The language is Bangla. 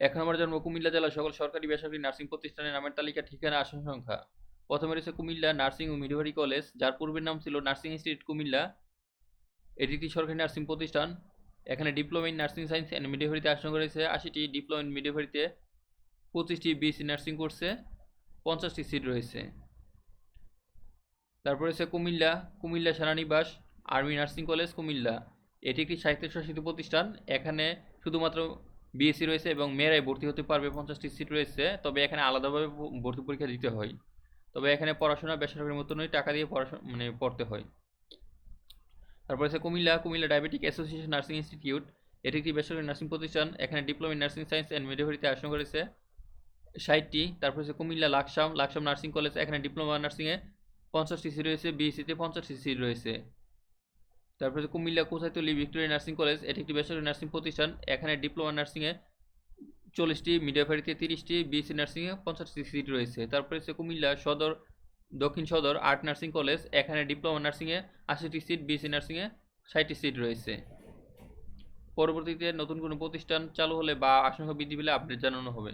এক নম্বর জন্ম কুমিল্লা জেলার সকল সরকারি বেসরকারি নার্সিং প্রতিষ্ঠানের নামের তালিকা, ঠিকানা, আসন সংখ্যা। প্রথমে রয়েছে কুমিল্লা নার্সিং ও মিডওয়ারি কলেজ, যার পূর্বের নাম ছিল নার্সিং ইনস্টিটিউট কুমিল্লা। এটি একটি সরকারি নার্সিং প্রতিষ্ঠান। এখানে diploma in nursing science and মিডওয়ারিতে আসন রয়েছে আশিটি ডিপ্লোমা ইন মিডওয়ারিতে পঁচিশটি বিএসসি নার্সিং কোর্সে পঞ্চাশটি সিট রয়েছে। তারপর রয়েছে কুমিল্লা কুমিল্লা সেনানিবাস, আর্মি নার্সিং কলেজ কুমিল্লা। এটি একটি স্বায়ত্তশাসিত প্রতিষ্ঠান। এখানে শুধুমাত্র বিএসসি রয়েছে এবং মেয়েরাই ভর্তি হতে পারবে, পঞ্চাশটি সিট রয়েছে। তবে এখানে আলাদাভাবে ভর্তি পরীক্ষা দিতে হয়। তবে এখানে পড়াশোনা বেসরকারি মতো নয়, টাকা দিয়ে পড়াশোনা মানে পড়তে হয়। তারপর আছে Comilla. Comilla diabetic association nursing institute এটি একটি বেসরকারি নার্সিং প্রতিষ্ঠান। এখানে diploma in nursing science and মিডওয়ারিতে আসন করেছে ষাটটি। তারপর হচ্ছে কুমিল্লা লাকসাম লাকসাম নার্সিং কলেজ এখানে ডিপ্লোমা নার্সিংয়ে পঞ্চাশটি সিট রয়েছে বিএসসিতে পঞ্চাশটি সিট রয়েছে। তারপর Comilla Kochaitoli Victoria nursing college, এটি একটি বেসরকারি নার্সিং প্রতিষ্ঠান। এখানে ডিপ্লোমা নার্সিংয়ে চল্লিশটি মিডিয়াফারিতে তিরিশটি, বিএসসি নার্সিংয়ে পঞ্চাশটি সিট রয়েছে। তারপরে হচ্ছে Comilla Sadar, Dakshin Sadar art nursing college, এখানে ডিপ্লোমা নার্সিংয়ে আশিটি সিট, বিএসসি নার্সিংয়ে ষাটটি সিট রয়েছে। পরবর্তীতে নতুন কোনো প্রতিষ্ঠান চালু হলে বা আশঙ্কা বৃদ্ধি পেলে আপডেট জানানো হবে।